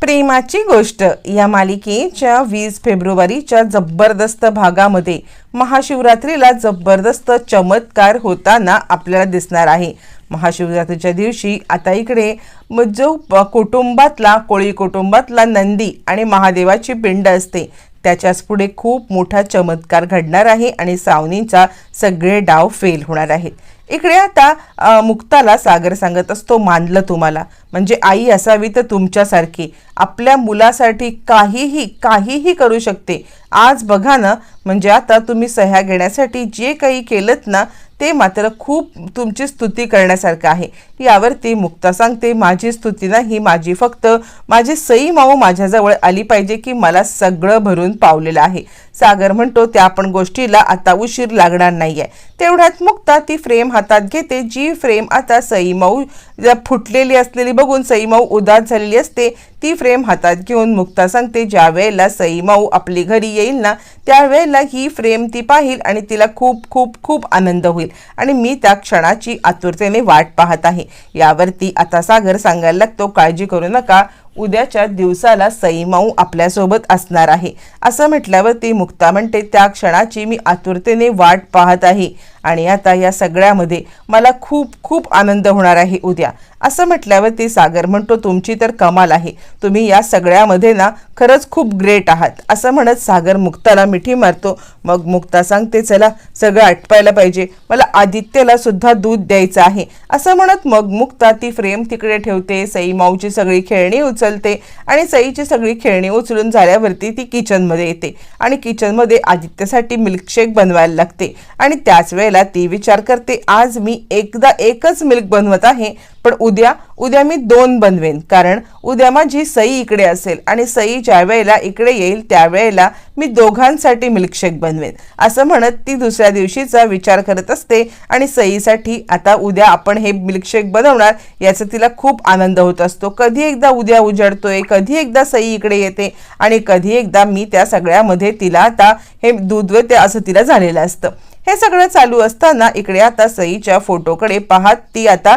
प्रेमाची गोष्ट. या मालिकेच्या वीस फेब्रुवारीच्या जबरदस्त भागामध्ये महाशिवरात्रीला जबरदस्त चमत्कार होताना आपल्याला दिसणार आहे. महाशिवरात्रीच्या दिवशी आता इकडे जो प- कुटुंबातला कोळी कुटुंबातला नंदी आणि महादेवाची पिंड असते. त्याच्याच पुढे खूप मोठा चमत्कार घडणार आहे आणि सावनीचा सगळे डाव फेल होणार आहेत. इकडे आता मुक्ताला सागर सांगत असतो मानलं तुम्हाला. म्हणजे आई असावी तर तुमच्यासारखी. आपल्या मुलासाठी काहीही काहीही करू शकते. आज बघा ना म्हणजे आता तुम्ही सह्या घेण्यासाठी जे काही केलं ना ते मात्र खूप तुमची स्तुती करण्यासारखं आहे. यावरती मुक्ता सांगते माझी स्तुती नाही माझी फक्त माझी सई माऊ माझ्याजवळ आली पाहिजे की मला सगळं भरून पावलेलं आहे. सागर म्हणतो त्या पण गोष्टीला आता उशीर लागणार नाही आहे तेवढ्यात मुक्ता ती फ्रेम हातात घेते जी फ्रेम आता सई माऊ फुटलेली असलेली बघून सईमाऊ उदास झालेली असते ती फ्रेम हातात घेऊन मुक्ता सांगते ज्या वेळेला सईमाऊ आपली घरी येईल ना त्यावेळेला ही फ्रेम ती पाहिल आणि तिला खूप खूप खूप आनंद होईल. आणि मी त्या क्षणाची आतुरतेने वाट पाहत आहे. यावरती आता सागर सांगायला लागतो काळजी करू नका. उद्याच्या दिवसाला सईमाऊ आपल्यासोबत असणार आहे. असं म्हटल्यावर ती मुक्ता म्हणते त्या क्षणाची मी आतुरतेने वाट पाहत आहे. आणि आता या सगळ्यामध्ये मला खूप खूप आनंद होणार आहे उद्या. असं म्हटल्यावरती सागर म्हणतो तुमची तर कमाल आहे. तुम्ही या सगळ्यामध्ये ना खरंच खूप ग्रेट आहात. असं म्हणत सागर मुक्ताला मिठी मारतो. मग मुक्ता सांगते चला सगळं आटपायला पाहिजे. मला आदित्यला सुद्धा दूध द्यायचं आहे. असं म्हणत मग मुक्ता ती फ्रेम तिकडे ठेवते. सई माऊची सगळी खेळणी उचलते आणि सईची सगळी खेळणी उचलून झाल्यावरती ती किचनमध्ये येते आणि किचनमध्ये आदित्यसाठी मिल्कशेक बनवायला लागते आणि त्याच वेळेला ती विचार करते. आज मी एकदा एकच मिल्क बनवत आहे पण उद्या उद्या मी दोन बनवेन. कारण उद्या माझी सई इकडे असेल आणि सई ज्या वेळेला इकडे येईल त्यावेळेला मी दोघांसाठी मिल्कशेक बनवेन. असं म्हणत ती दुसऱ्या दिवशीचा विचार करत असते आणि सईसाठी आता उद्या आपण हे मिल्कशेक बनवणार याचा तिला खूप आनंद होत असतो. कधी एकदा उद्या उजडतोय कधी एकदा सई इकडे येते आणि कधी एकदा मी त्या सगळ्यामध्ये तिला आता हे दूध ते असं तिला झालेलं असतं. हे सगळं चालू असताना इकडे आता सईच्या फोटोकडे पाहत ती आता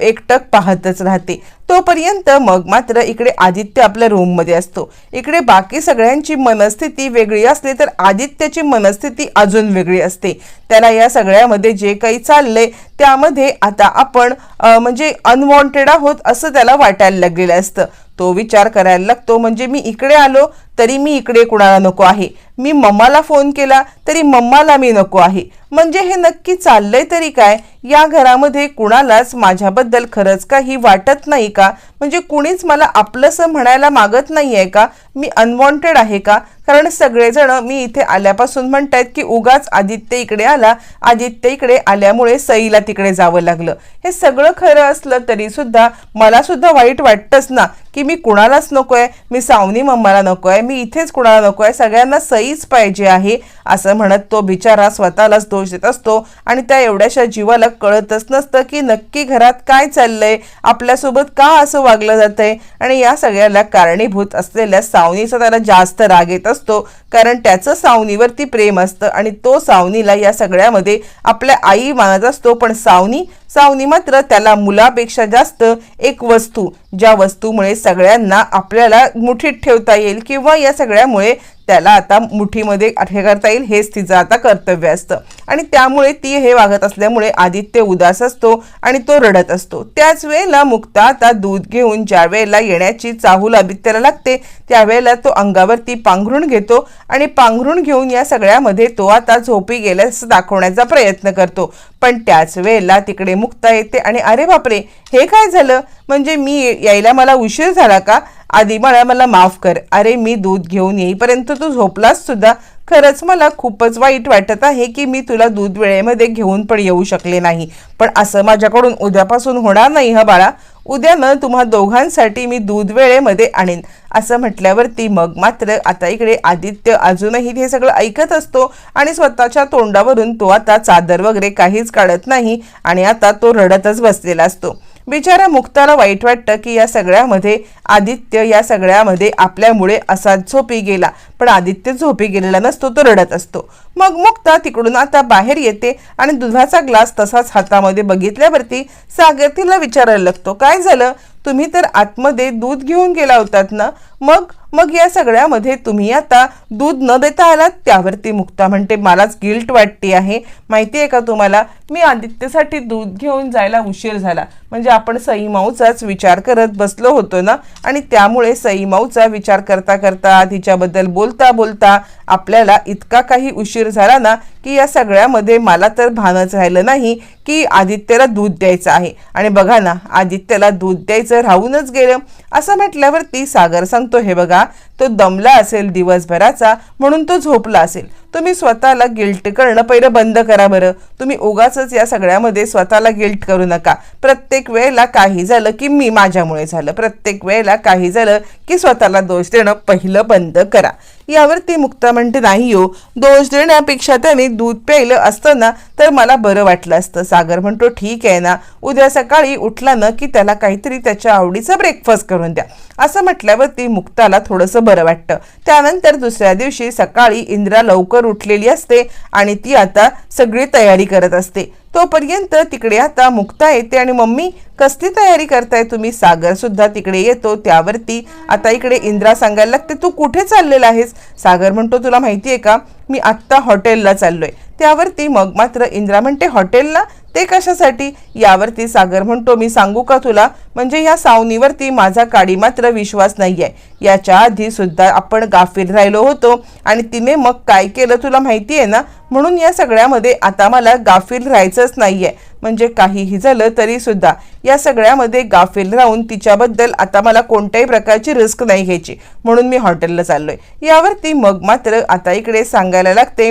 एकटक पाहतच राहते. तोपर्यंत मग मात्र इकडे आदित्य आपल्या रूममध्ये असतो. इकडे बाकी सगळ्यांची मनस्थिती वेगळी असली तर आदित्यची मनस्थिती अजून वेगळी असते. त्याला या सगळ्यामध्ये जे काही चाललंय त्यामध्ये आता आपण म्हणजे अनवॉन्टेड आहोत असं त्याला वाटायला लागलेलं असतं. तो विचार करायला लागतो म्हणजे मी इकडे आलो तरी मी इकडे कुणाला नको आहे. मी मम्माला फोन केला तरी मम्माला मी नको आहे. म्हणजे हे नक्की चाललंय तरी काय? या घरामध्ये कुणालाच माझ्याबद्दल खरंच काही वाटत नाही का? म्हणजे कुणीच मला आपलंसं म्हणायला मागत नाही आहे का? मी अनवॉन्टेड आहे का? कारण सगळेजण मी इथे आल्यापासून म्हणत आहेत की उगाच आदित्य इकडे आला. आदित्य इकडे आल्यामुळे सईला तिकडे जावं लागलं. हे सगळं खरं असलं तरीसुद्धा मलासुद्धा वाईट वाटतंच ना की मी कुणालाच नको आहे मी सावनी मम्माला नको आहे मी इथेच कुणाला नको आहे सगळ्यांना सईच पाहिजे आहे असं म्हणत तो बिचारा स्वतःलाच दोष देत असतो आणि त्या एवढ्याशा जीवाला कळतच नसतं की नक्की घरात काय चाललंय आपल्यासोबत का असं वागलं जातंय आणि या सगळ्याला कारणीभूत असलेल्या सावनीचा त्याला जास्त राग येत असतो कारण त्याचं सावनीवरती प्रेम असतं आणि तो सावनीला या सगळ्यामध्ये आपल्या आई मानत असतो पण सावनी सावनी मात्र त्याला मुलापेक्षा जास्त एक वस्तू. ज्या वस्तूमुळे सगळ्यांना आपल्याला मुठीत ठेवता येईल किंवा या सगळ्यामुळे त्याला आता मुठीमध्ये हे करता येईल हेच तिचं आता कर्तव्य असतं. आणि त्यामुळे ती हे वागत असल्यामुळे आदित्य उदास असतो आणि तो रडत असतो. त्याच वेळेला मुक्ता आता दूध घेऊन ज्या वेळेला येण्याची चाहूल आदित्यला लागते त्यावेळेला तो अंगावरती पांघरून घेतो आणि पांघरून घेऊन या सगळ्यामध्ये तो आता झोपी गेल्यास दाखवण्याचा प्रयत्न करतो. पण त्याच वेळेला तिकडे मुक्ता येते आणि अरे बापरे हे काय झालं? म्हणजे मी यायला मला उशीर झाला का? आधी मला मला माफ कर. अरे मी दूध घेऊन येईपर्यंत तू झोपलास सुद्धा. खरंच मला खूपच वाईट वाटत आहे की मी तुला दूध वेळेमध्ये घेऊन पण येऊ शकले नाही. पण असं माझ्याकडून उद्यापासून होणार नाही ह बाळा. उद्या ना तुम्हा दोघांसाठी मी दूध वेळेमध्ये आणेन. असं म्हटल्यावरती मग मात्र आता इकडे आदित्य अजूनही हे सगळं ऐकत असतो आणि स्वतःच्या तोंडावरून तो आता चादर वगैरे काहीच काढत नाही आणि आता तो रडतच बसलेला असतो. बिचारा मुक्ताला वाईट वाटतं की या सगळ्यामध्ये आदित्य या सगळ्यामध्ये आपल्यामुळे असा झोपी गेला. पण आदित्य झोपी गेलेला नसतो तो रडत असतो. मग मुक्ता तिकडून आता बाहेर येते आणि दुधाचा ग्लास तसाच हातामध्ये बघितल्यावरती सागर तिला विचारायला लागतो काय झालं? तुम्ही तर आतमध्ये दूध घेऊन गेला होतात ना? मग मग या सगळ्यामध्ये तुम्ही आता दूध न देता आलात त्यावरती मुक्ता म्हणते मलाच गिल्ट वाटते आहे. माहिती आहे का तुम्हाला? मी आदित्यसाठी दूध घेऊन जायला उशीर झाला. म्हणजे आपण सई माऊचाच विचार करत बसलो होतो ना? आणि त्यामुळे सई माऊचा विचार करता करता तिच्याबद्दल बोलता बोलता आपल्याला इतका काही उशीर झाला ना की या सगळ्यामध्ये मला तर भानच राहिलं नाही की आदित्यला दूध द्यायचं आहे. आणि बघा ना आदित्यला दूध द्यायचं राहूनच गेलं. असं म्हटल्यावरती सागर सांगतो हे बघा तो दमला असेल दिवसभराचा म्हणून तो झोपला असेल. तुम्ही स्वतःला गिल्ट करणं पहिलं बंद करा बरं. तुम्ही उगाच या सगळ्यामध्ये स्वतःला गिल्ट करू नका. प्रत्येक वेळेला काही झालं की मी माझ्यामुळे झालं. प्रत्येक वेळेला काही झालं की स्वतःला दोष देणं पहिलं बंद करा. यावरती मुक्ता म्हणते नाही हो दोष देण्यापेक्षा त्याने दूध प्यायलं असतं ना तर मला बरं वाटलं असतं. सागर म्हणतो ठीक आहे ना उद्या सकाळी उठला ना की त्याला काहीतरी त्याच्या आवडीचा ब्रेकफास्ट करून द्या. असं म्हटल्यावरती मुक्ताला थोडंसं बरं वाटतं. त्यानंतर दुसऱ्या दिवशी सकाळी इंद्रा लवकर उठलेली असते आणि ती आता सगळी तयारी करत असते. तोपर्यंत तिकडे आता मुक्ता येते आणि मम्मी कसली तयारी करताय तुम्ही? सागर सुद्धा तिकडे येतो त्यावरती. आता इकडे इंद्रा सांगायला लागते तू कुठे चाललेला आहेस? सागर म्हणतो तुला माहिती आहे का? मी आत्ता हॉटेलला चाललोय. त्यावरती मग मात्र इंद्रा म्हणते हॉटेलला? ते कशासाठी? यावरती सागर म्हणतो मी सांगू का तुला? म्हणजे या सावनीवरती माझा काडी मात्र विश्वास नाही आहे याच्या आधी सुद्धा आपण गाफील राहिलो होतो आणि तिने मग काय केलं तुला माहिती आहे ना? म्हणून या सगळ्यामध्ये आता मला गाफील राहायचंच नाहीये. म्हणजे काहीही झालं तरी सुद्धा. या सगळ्यामध्ये गाफील राहून तिच्याबद्दल आता मला कोणत्याही प्रकारची रिस्क नाही घ्यायची. म्हणून मी हॉटेलला चाललोय. यावरती मग मात्र आता इकडे सांगायला लागते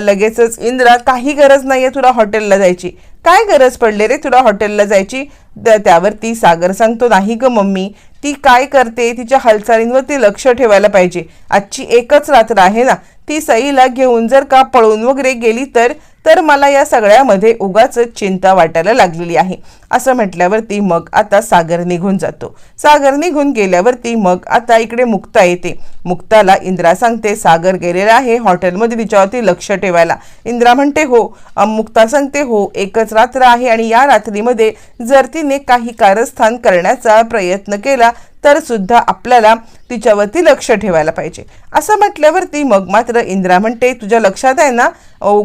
लगेचच इंद्रा काही गरज नाहीये तुला हॉटेलला जायची. काय गरज पडले रे तुला हॉटेलला जायची? त्यावरती सागर सांगतो नाही ग मम्मी. ती काय करते तिच्या हालचालींवरती लक्ष ठेवायला पाहिजे. आजची एकच रात्र आहे ना. ती सईला घेऊन जर का पळून वगैरे गेली तर तर मला या सगळ्यामध्ये उगाच चिंता वाटायला लागलेली आहे. असं म्हटल्यावरती मग आता सागर निघून जातो. सागर निघून गेल्यावरती मग आता इकडे मुक्ता येते. मुक्ताला इंद्रा सांगते सागर गेलेला आहे हॉटेलमध्ये तिच्यावरती लक्ष ठेवायला. इंद्रा म्हणते हो. मुक्ता सांगते हो एकच रात्र आहे आणि या रात्रीमध्ये जर तिने काही कारस्थान करण्याचा प्रयत्न केला तर सुद्धा आपल्याला तिच्यावरती लक्ष ठेवायला पाहिजे. असं म्हटल्यावरती मग मात्र इंद्रा म्हणते तुझ्या लक्षात आहे ना?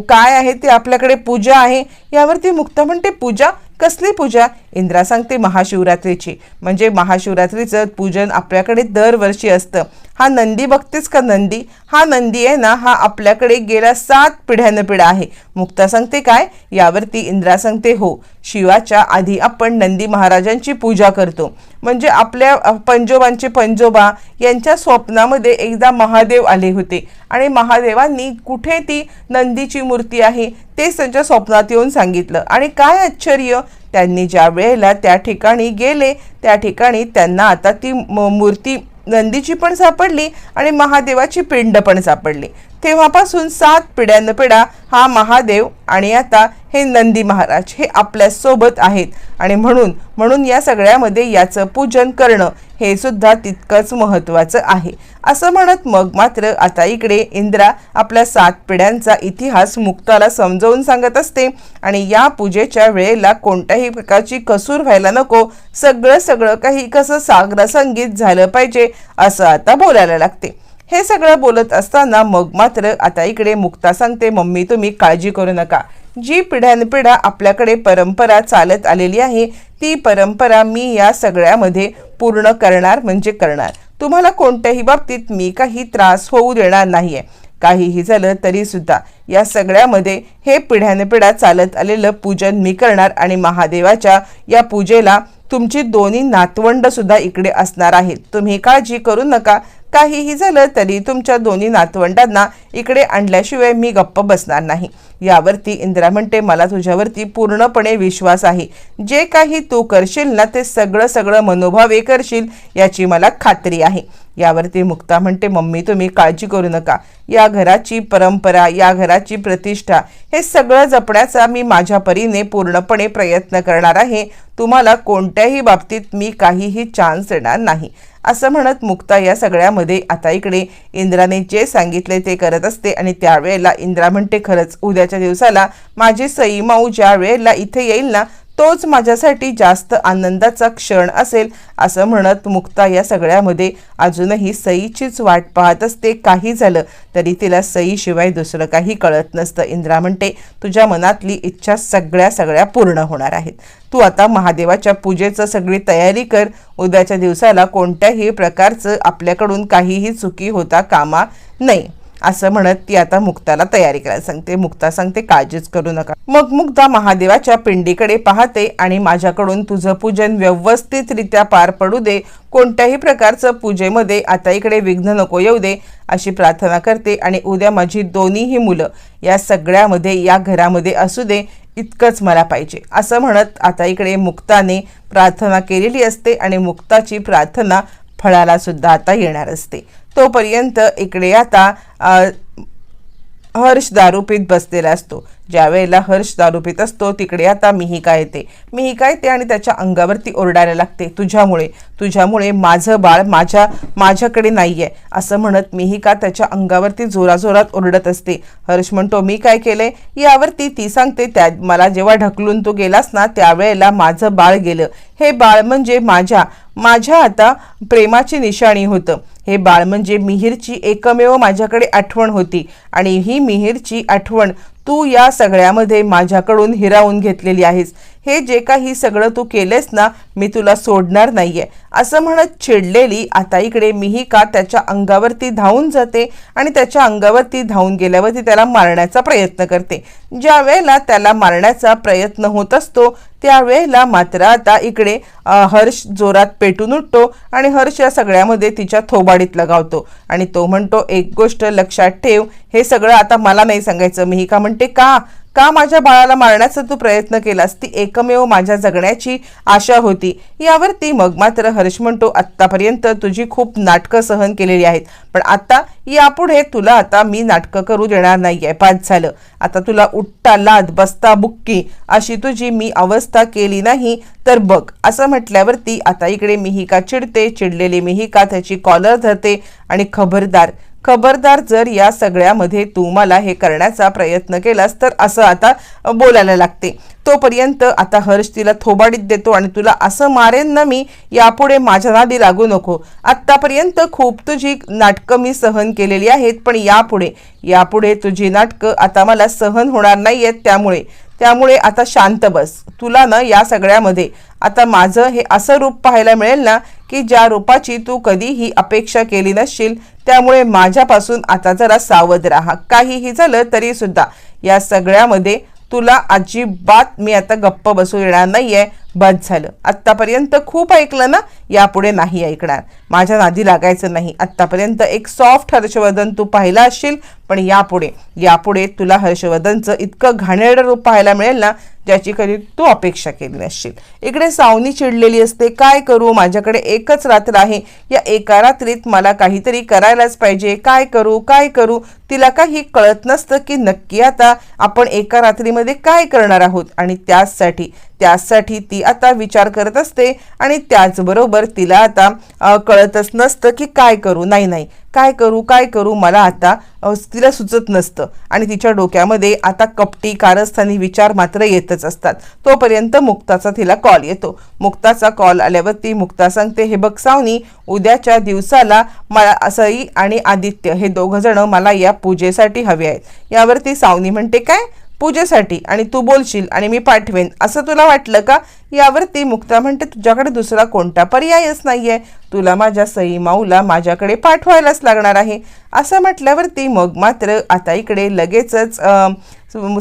काय आहे ते आपल्याकडे पूजा आहे. यावरती मुक्ता म्हणते पूजा? कसली पूजा? इंद्रा सांगते महाशिवरात्रीची. म्हणजे महाशिवरात्रीचं पूजन आपल्याकडे दरवर्षी असतं. हा नंदी बघतेस का नंदी? हा नंदी आहे ना हा आपल्याकडे गेल्या सात पिढ्यानं पिढा आहे. मुक्ता सांगते काय? यावरती इंद्रा सांगते हो. शिवाच्या आधी आपण नंदी महाराजांची पूजा करतो. म्हणजे आपल्या पंजोबांचे पंजोबा यांच्या स्वप्नामध्ये एकदा महादेव आले होते. आणि महादेवांनी कुठे ती नंदीची मूर्ती आहे तेच त्यांच्या स्वप्नात येऊन सांगितलं. आणि काय आश्चर्य त्यांनी ज्या वेळेला त्या ठिकाणी गेले त्या ठिकाणी त्यांना आता ती मूर्ती नंदीची पण सापडली आणि महादेवाची पिंड पण सापडली. तेव्हापासून सात पिढ्यानपिढा हा महादेव आणि आता हे नंदी महाराज हे आपल्यासोबत आहेत. आणि म्हणून म्हणून या सगळ्यामध्ये याचं पूजन करणं हे सुद्धा तितकंच महत्त्वाचं आहे. असं म्हणत मग मात्र आता इकडे इंद्रा आपल्या सात पिढ्यांचा इतिहास मुक्ताला समजावून सांगत असते. आणि या पूजेच्या वेळेला कोणत्याही प्रकारची कसूर व्हायला नको. सगळं सगळं काही कसं सागर संगीत झालं पाहिजे असं आता बोलायला लागते. हे सगळं बोलत असताना मग मात्र आता इकडे मुक्ता सांगते मम्मी तुम्ही काळजी करू नका. जी पिढ्यानपिढ्या आपल्याकडे परंपरा चालत आलेली आहे ती परंपरा मी या सगळ्यामध्ये पूर्ण करणार म्हणजे करणार. तुम्हाला कोणत्याही बाबतीत मी काही त्रास होऊ देणार नाहीये. काहीही झालं तरी सुद्धा या सगळ्यामध्ये हे पिढ्यानपिढ्या चालत आलेलं पूजन मी करणार आणि महादेवाच्या या पूजेला तुमची दोन्ही नातवंड सुद्धा इकडे असणार आहेत. तुम्ही काळजी करू नका. काहीही झालं तरी तुमच्या दोन्ही नातवंडांना इकडे आणल्याशिवाय मी गप्प बसणार नाही. यावरती इंदिरा म्हणते मला तुझ्यावरती पूर्णपणे विश्वास आहे. जे काही तू करशील ना ते सगळं सगळं मनोभावे करशील याची मला खात्री आहे. यावरती मुक्ता म्हणते मम्मी तुम्ही काळजी करू नका. या घराची परंपरा या घराची प्रतिष्ठा हे सगळं जपण्याचा मी माझ्या परीने पूर्णपणे प्रयत्न करणार आहे. तुम्हाला कोणत्याही बाबतीत मी काहीही चान्स देणार नाही. असं म्हणत मुक्ता या सगळ्यामध्ये आता इकडे इंद्राने जे सांगितले ते करत असते आणि त्यावेळेला इंद्रा म्हणते खरंच उद्याच्या दिवसाला माझी सई माऊ ज्या वेळेला इथे येईल ना तोच माझ्यासाठी जास्त आनंदाचा क्षण असेल असं म्हणत मुक्ता या सगळ्यामध्ये अजूनही सईचीच वाट पाहत असते. काही झालं तरी तिला सईशिवाय दुसरं काही कळत नसतं. इंद्रा म्हणते तुझ्या मनातली इच्छा सगळ्या सगळ्या पूर्ण होणार आहेत. तू आता महादेवाच्या पूजेचं सगळी तयारी कर. उद्याच्या दिवसाला कोणत्याही प्रकारचं आपल्याकडून काहीही चुकी होता कामा नाही असं म्हणत ती आता मुक्ताला तयारी करायला सांगते. मुक्ता सांगते काळजीच करू नका. मग मुक्ता महादेवाच्या पिंडीकडे पाहते आणि माझ्याकडून तुझं पूजन व्यवस्थितरित्या पार पडू दे. कोणत्याही प्रकारचं पूजेमध्ये आता इकडे विघ्न नको येऊ दे अशी प्रार्थना करते. आणि उद्या माझी दोन्हीही मुलं या सगळ्यामध्ये या घरामध्ये असू दे इतकंच मला पाहिजे. असं म्हणत आता इकडे मुक्ताने प्रार्थना केलेली असते आणि मुक्ताची प्रार्थना फळाला सुद्धा आता येणार असते. तोपर्यंत इकडे आता हर्ष दारू पीत बसलेला असतो. ज्या वेळेला हर्ष दारू पीत असतो तिकडे आता मिहिका येते. मिहिका येते आणि त्याच्या अंगावरती ओरडायला लागते. तुझ्यामुळे तुझ्यामुळे माझं बाळ माझ्या माझ्याकडे नाही आहे असं म्हणत मिहिका त्याच्या अंगावरती जोराजोरात ओरडत असते. हर्ष म्हणतो मी काय केलंय? यावरती ती सांगते त्या मला जेव्हा ढकलून तू गेलास ना त्यावेळेला माझं बाळ गेलं. हे बाळ म्हणजे माझ्या माझ्या आता प्रेमाची निशाणी होतं. हे बाळ म्हणजे मिहिरची एकमेव माझ्याकडे आठवण होती आणि ही मिहिरची आठवण तू या सगळ्यामध्ये माझ्याकडून हिरावून घेतलेली आहेस. हे जे काही सगळं तू केलेस ना मी तुला सोडणार नाहीये. असं म्हणत चिडलेली आता इकडे मिहिका त्याच्या अंगावरती धावून जाते आणि त्याच्या अंगावरती धावून गेल्यावरती त्याला मारण्याचा प्रयत्न करते. ज्या वेळेला त्याला मारण्याचा प्रयत्न होत असतो त्यावेळेला मात्र आता इकडे हर्ष जोरात पेटून उठतो आणि हर्ष या सगळ्यामध्ये तिच्या थोबाडीत लगावतो. आणि तो म्हणतो एक गोष्ट लक्षात ठेव हे सगळं आता मला नाही सांगायचं. मिहिका म्हणते का? का माझ्या बाळाला मारण्याचा तू प्रयत्न केलास? ती एकमेव माझ्या जगण्याची आशा होती. यावरती मग मात्र हर्ष म्हणतो आत्तापर्यंत तुझी खूप नाटकं सहन केलेली आहेत. पण आता यापुढे तुला आता मी नाटकं करू देणार नाही आहे पाच झालं. आता तुला उठता लाद बसता बुक्की. अशी तुझी मी अवस्था केली नाही तर बघ. असं म्हटल्यावरती आता इकडे मिहिका चिडते चिडलेली मिहिका त्याची कॉलर धरते आणि खबरदार खबरदार जर या सगळ्यामध्ये तू मला हे करण्याचा प्रयत्न केलास तर असं आता बोलायला लागते. तोपर्यंत आता हर्ष तिला थोबाडीत देतो आणि तुला असं मारेन ना मी यापुढे माझ्या नादी लागू नको. आत्तापर्यंत खूप तुझी नाटकं मी सहन केलेली आहेत पण यापुढे यापुढे तुझी नाटकं आता मला सहन होणार नाही आहेत त्यामुळे. त्यामुळे आता शांत बस. तुला ना या सगळ्यामध्ये आता माझं हे असं रूप पाहायला मिळेल ना की ज्या रूपाची तू कधीही अपेक्षा केली नसशील त्यामुळे माझ्यापासून आता जरा सावध राहा. काहीही झालं तरी सुद्धा या सगळ्यामध्ये तुला अजिबात मी आता गप्प बसू येणार नाही आहे बंद झालं. आत्तापर्यंत खूप ऐकलं ना? यापुढे नाही ऐकणार. माझ्या नादी लागायचं नाही. आत्तापर्यंत एक सॉफ्ट हर्षवर्धन तू पाहिला असशील पण यापुढे यापुढे तुला हर्षवर्धनचं इतकं घाणेरडं रूप पाहायला मिळेल ना ज्याची कधी तू अपेक्षा केली नसशील. इकडे सावनी चिडलेली असते काय करू? माझ्याकडे एकच रात्र आहे. या एका रात्रीत मला काहीतरी करायलाच पाहिजे. काय करू? काय करू? तिला काही कळत नसतं की नक्की आता आपण एका रात्रीमध्ये काय करणार आहोत. आणि त्याचसाठी त्यासाठी ती आता विचार करत असते आणि त्याचबरोबर तिला आता कळतच नसतं की काय करू? नाही नाही. काय करू? काय करू? मला आता तिला सुचत नसतं. आणि तिच्या डोक्यामध्ये आता कपटी कारस्थानी विचार मात्र येतच असतात. तोपर्यंत मुक्ताचा तिला कॉल येतो. मुक्ताचा कॉल आल्यावर ती मुक्ता सांगते हे बघ सावनी उद्याच्या दिवसाला मला असई आणि आदित्य हे दोघं जण मला या पूजेसाठी हवे आहेत. यावरती सावनी म्हणते काय? पूजेसाठी आणि तू बोलशील आणि मी पाठवेन असं तुला वाटलं का? यावरती मुक्ता म्हणते तुझ्याकडे दुसरा कोणता पर्यायच नाही आहे तुला माझ्या सई माऊला माझ्याकडे पाठवायलाच लागणार आहे. असं म्हटल्यावरती मग मात्र आता इकडे लगेचच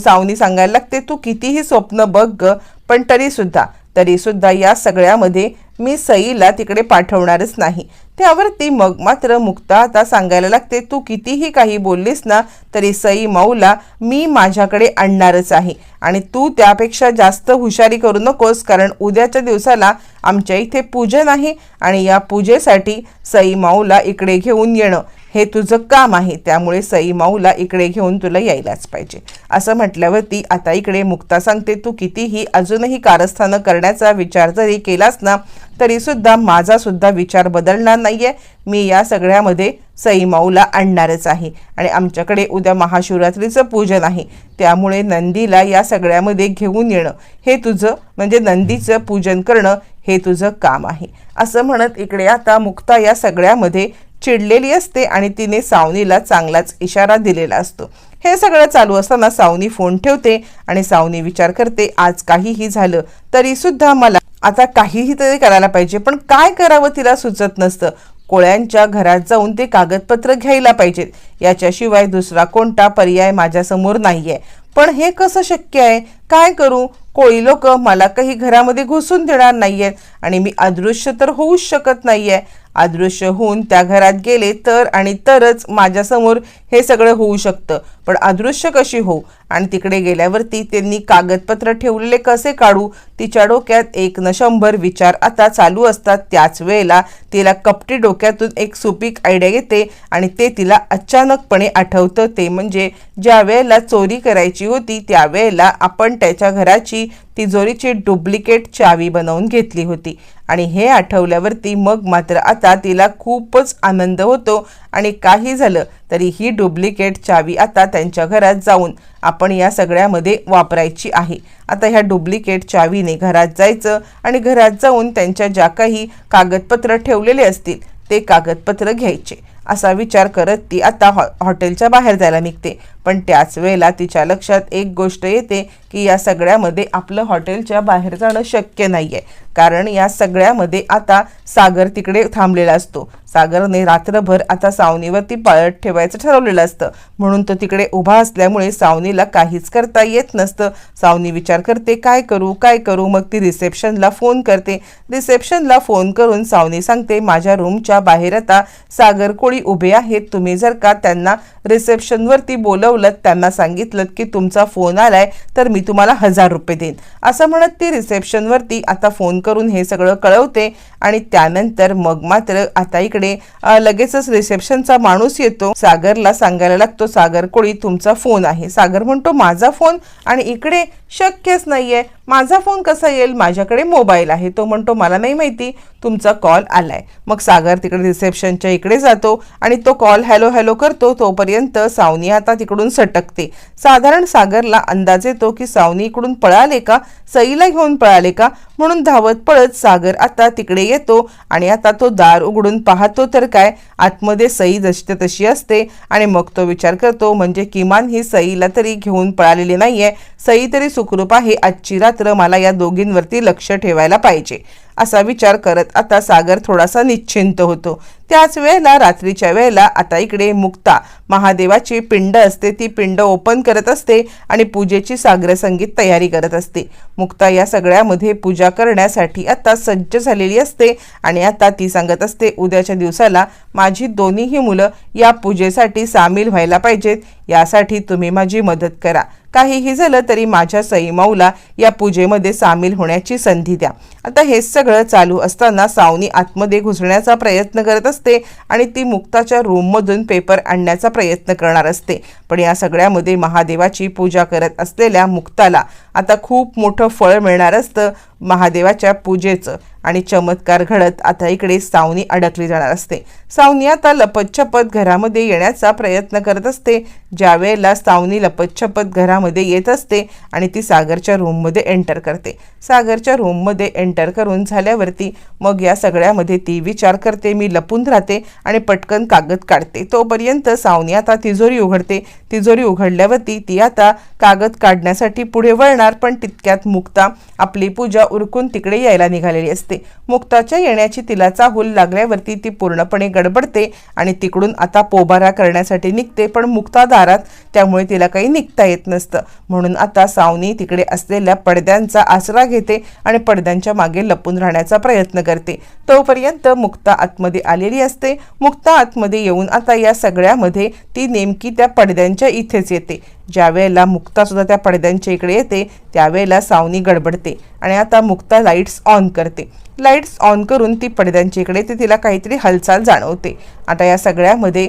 सावनी सांगायला लागते तू कितीही स्वप्न बघ ग पण तरीसुद्धा तरीसुद्धा या सगळ्यामध्ये मी सईला तिकडे पाठवणारच नाही. त्यावरती मग मात्र मुक्ता आता सांगायला लागते तू कितीही काही बोललीस ना तरी सई माऊला मी माझ्याकडे आणणारच आहे. आणि तू त्यापेक्षा जास्त हुशारी करू नकोस कारण उद्याच्या दिवसाला आमच्या इथे पूजन आहे आणि या पूजेसाठी सई माऊला इकडे घेऊन येणं. हे तुझं काम आहे. त्यामुळे सई माऊला इकडे घेऊन तुला यायलाच पाहिजे. असं म्हटल्यावरती आता इकडे मुक्ता सांगते तू कितीही अजूनही कारस्थानं करण्याचा विचार जरी केलास ना तरीसुद्धा माझासुद्धा विचार बदलणार नाही आहे मी या सगळ्यामध्ये सई माऊला आणणारच आहे. आणि आमच्याकडे उद्या महाशिवरात्रीचं पूजन आहे. त्यामुळे नंदीला या सगळ्यामध्ये घेऊन येणं हे तुझं म्हणजे नंदीचं पूजन करणं हे तुझं काम आहे. असं म्हणत इकडे आता मुक्ता या सगळ्यामध्ये चिडलेली असते आणि तिने सावनीला चांगलाच इशारा दिलेला असतो. हे सगळं चालू असताना सावनी फोन ठेवते आणि सावनी विचार करते आज काहीही झालं तरी सुद्धा मला आता काहीही तरी करायला पाहिजे पण काय करावं तिला सुचत नसतं. कोळ्यांच्या घरात जाऊन ते कागदपत्र घ्यायला पाहिजेत. याच्याशिवाय दुसरा कोणता पर्याय माझ्यासमोर नाही आहे पण हे कसं शक्य आहे? काय करू? कोळी लोक मला काही घरामध्ये घुसून देणार नाहीयेत आणि मी अदृश्य तर होऊच शकत नाहीये. अदृश्य होऊन त्या घरात गेले तर आणि तरच माझ्यासमोर हे सगळं होऊ शकतं. पण अदृश्य कशी होऊ? आणि तिकडे गेल्यावरती त्यांनी कागदपत्र ठेवलेले कसे काढू? तिच्या डोक्यात एक न शंभर विचार आता चालू असतात. त्याच वेळेला तिला कपटी डोक्यातून एक सुपीक आयडिया येते आणि ते तिला अचानकपणे आठवतं. ते म्हणजे ज्या वेळेला चोरी करायची होती त्यावेळेला आपण त्याच्या घराची तिजोरीची डुप्लिकेट चावी बनवून घेतली होती. आणि हे आठवल्यावरती मग मात्र आता तिला खूपच आनंद होतो आणि काही झालं तरी ही डुप्लिकेट चावी आता त्यांच्या घरात जाऊन आपण या सगळ्यामध्ये वापरायची आहे. आता ह्या डुप्लिकेट चावीने घरात जायचं आणि घरात जाऊन त्यांच्या ज्या काही कागदपत्र ठेवलेले असतील ते कागदपत्र घ्यायचे. असा विचार करत ती आता हॉ हॉटेलच्या बाहेर जायला निघते. पण त्याच वेळेला तिच्या लक्षात एक गोष्ट येते की या सगळ्यामध्ये आपलं हॉटेलच्या बाहेर जाणं शक्य नाही आहे कारण या सगळ्यामध्ये आता सागर तिकडे थांबलेला असतो. सागरने रात्रभर आता सावनीवरती पाळत ठेवायचं ठरवलेलं असतं. म्हणून तो तिकडे उभा असल्यामुळे सावनीला काहीच करता येत नसतं. सावनी विचार करते काय करू काय करू? मग ती रिसेप्शनला फोन करते. रिसेप्शनला फोन करून सावनी सांगते माझ्या रूमच्या बाहेर आता सागर कोळी उभे आहेत. तुम्ही जर का त्यांना रिसेप्शनवरती बोलव बोलवलं त्यांना सांगितलं की तुमचा फोन आलाय तर मी तुम्हाला हजार रुपये देईन. असं म्हणत ती रिसेप्शनवरती आता फोन करून हे सगळं कळवते आणि त्यानंतर मग मात्र आता इकडे लगेचच रिसेप्शनचा माणूस येतो. सागरला सांगायला लागतो सागर कोळी तुमचा फोन आहे. सागर म्हणतो माझा फोन आणि इकडे शक्यच नाहीये. माझा फोन कसा येईल? माझ्याकडे मोबाईल आहे. तो म्हणतो मला नाही माहिती. तुमचा कॉल आलाय. मग सागर तिकडे रिसेप्शनच्या इकडे जातो आणि तो कॉल हॅलो हॅलो करतो. तोपर्यंत सावनी आता तिकडून सटकते. साधारण सागरला अंदाज येतो की सावनी इकडून पळाले का? सईला घेऊन पळाले का? म्हणून धावत पळत सागर आता तिकडे येतो आणि आता तो दार उघडून पाहतो तर काय आतमध्ये सई जशी तशी असते. आणि मग तो विचार करतो म्हणजे किमान ही सईला तरी घेऊन पळालेली नाहीये. सई तरी सुखरूप आहे. आजची रात्र मला या दोघींवरती लक्ष ठेवायला पाहिजे. असा विचार करत आता सागर थोडासा निश्चिंत होतो. त्याच वेळेला रात्रीच्या वेळेला आता इकडे मुक्ता महादेवाची पिंड असते. ती पिंड ओपन करत असते आणि पूजेची सागरसंगीत तयारी करत असते. मुक्ता या सगळ्यामध्ये पूजा करण्यासाठी आता सज्ज झालेली असते आणि आता ती सांगत असते उद्याच्या दिवसाला माझी दोन्हीही मुलं या पूजेसाठी सामील व्हायला पाहिजेत. यासाठी तुम्ही माझी मदत करा. काहीही झालं तरी माझ्या सईमाऊला या पूजेमध्ये सामील होण्याची संधी द्या. आता हे सगळं चालू असताना सावनी आतमध्ये घुसण्याचा प्रयत्न करत असते. आणि ती मुक्ताच्या रूममधून पेपर आणण्याचा प्रयत्न करणार असते. पण या सगळ्यामध्ये महादेवाची पूजा करत असलेल्या मुक्ताला आता खूप मोठं फळ मिळणार असतं महादेवाच्या पूजेचं. आणि चमत्कार घडत आता इकडे सावनी अडकली जाणार असते. सावनी आता लपतछपत घरामध्ये येण्याचा प्रयत्न करत असते. ज्यावेळेला सावनी लपतछपत घरामध्ये येत असते आणि ती सागरच्या रूममध्ये एंटर करते. सागरच्या रूममध्ये एंटर करून झाल्यावरती मग या सगळ्यामध्ये ती विचार करते मी लपून राहते आणि पटकन कागद काढते. तोपर्यंत सावनी आता तिजोरी उघडते. तिजोरी उघडल्यावरती ती आता कागद काढण्यासाठी पुढे वळणार पण तितक्यात मुक्ता आपली पूजा उरकून तिकडे यायला निघालेली असते. असते. मुक्ताच्या येण्याची तिला चाहूल लागल्यावरती ती पूर्णपणे गडबडते आणि तिकडून आता पोबारा करण्यासाठी निघते पण मुक्ता दारात त्यामुळे तिला काही निघता येत नसतं. म्हणून आता सावनी तिकडे असलेल्या पडद्यांचा आसरा घेते आणि पडद्यांच्या मागे लपून राहण्याचा प्रयत्न करते. तोपर्यंत मुक्ता आतमध्ये आलेली असते. मुक्ता आतमध्ये येऊन आता या सगळ्यामध्ये ती नेमकी त्या पडद्यांच्या इथेच येते. ज्या वेळेला मुक्ता सुद्धा त्या पडद्यांच्या इकडे येते त्यावेळेला सावनी गडबडते आणि आता मुक्ता लाईट्स ऑन करते. लाईट्स ऑन करून ती पडद्यांच्या इकडे ते तिला काहीतरी हालचाल जाणवते. आता या सगळ्यामध्ये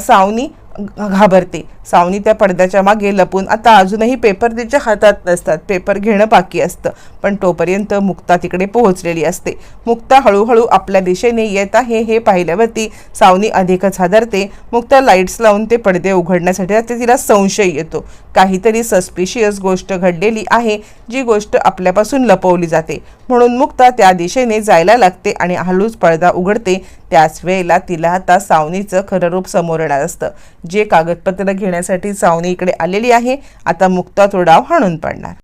सावनी घाबरते. सावनी त्या पडद्याच्या मागे लपून आता अजूनही पेपर तिच्या हातात नसतात. पेपर घेणं बाकी असतं. पण तोपर्यंत मुक्ता तिकडे पोहोचलेली असते. मुक्ता हळूहळू आपल्या दिशेने येत आहे हे पाहिल्यावरती सावनी अधिकच हादरते. मुक्ता लाईट्स लावून ते पडदे उघडण्यासाठी ते तिला संशय येतो. काहीतरी सस्पिशियस गोष्ट घडलेली आहे जी गोष्ट आपल्यापासून लपवली जाते. म्हणून मुक्ता त्या दिशेने जायला लागते आणि हळूच पडदा उघडते. त्याच वेळेला तिला आता सावनीचं खरं रूप समोर येणार असतं. जे कागदपत्र घेण्यासाठी सावनी इकडे आलेली आहे. आता मुक्ता तो डाव हाणून पडणार.